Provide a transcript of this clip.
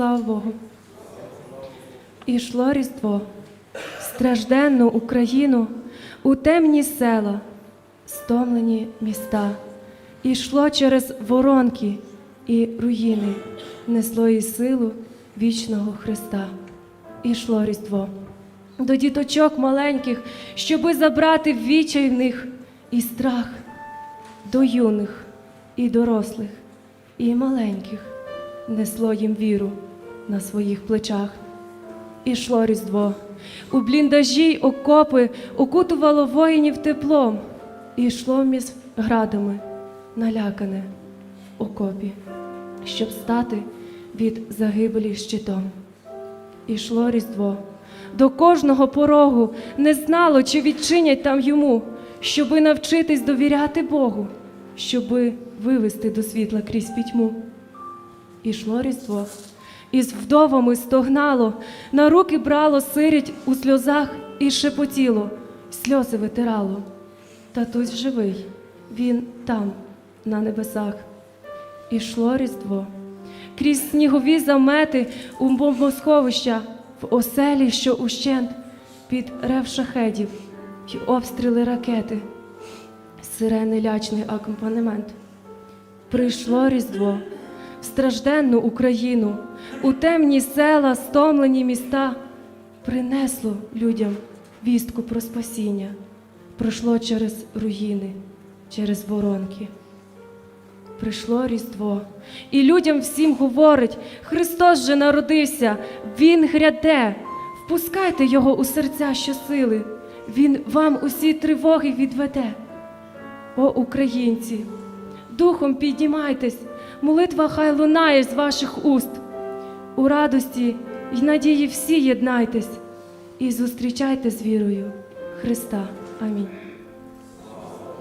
Слава Богу. Ішло Різдво, в стражденну Україну, у темні села, стомлені міста. Ішло через воронки і руїни, несло і силу вічного Христа. Ішло Різдво до діточок маленьких, щоби забрати відчай в них і страх, до юних і дорослих, і маленьких несло їм віру на своїх плечах. Ішло Різдво. У бліндажі й окопи окутувало воїнів теплом, і йшло між градами, налякане окопі, щоб стати від загибелі щитом. Ішло Різдво. До кожного порогу не знало, чи відчинять там йому, щоби навчитись довіряти Богу, щоби вивести до світла крізь пітьму. Ішло Різдво, і з вдовами стогнало, на руки брало сиріть у сльозах і шепотіло, сльози витирало. Татусь живий, він там, на небесах. Ішло Різдво, крізь снігові замети у бомбосховища, в оселі, що ущент, під рев шахедів й обстріли ракети, сирени лячний акомпанемент. Прийшло Різдво в стражденну Україну, у темні села, стомлені міста, принесло людям вістку про спасіння, пройшло через руїни, через воронки. Прийшло Різдво, і людям всім говорить: Христос же народився, Він гряде. Впускайте Його у серця щосили, Він вам усі тривоги відведе. О, українці, духом піднімайтесь, молитва хай лунає з ваших уст. У радості й надії всі єднайтесь і зустрічайте з вірою Христа. Амінь.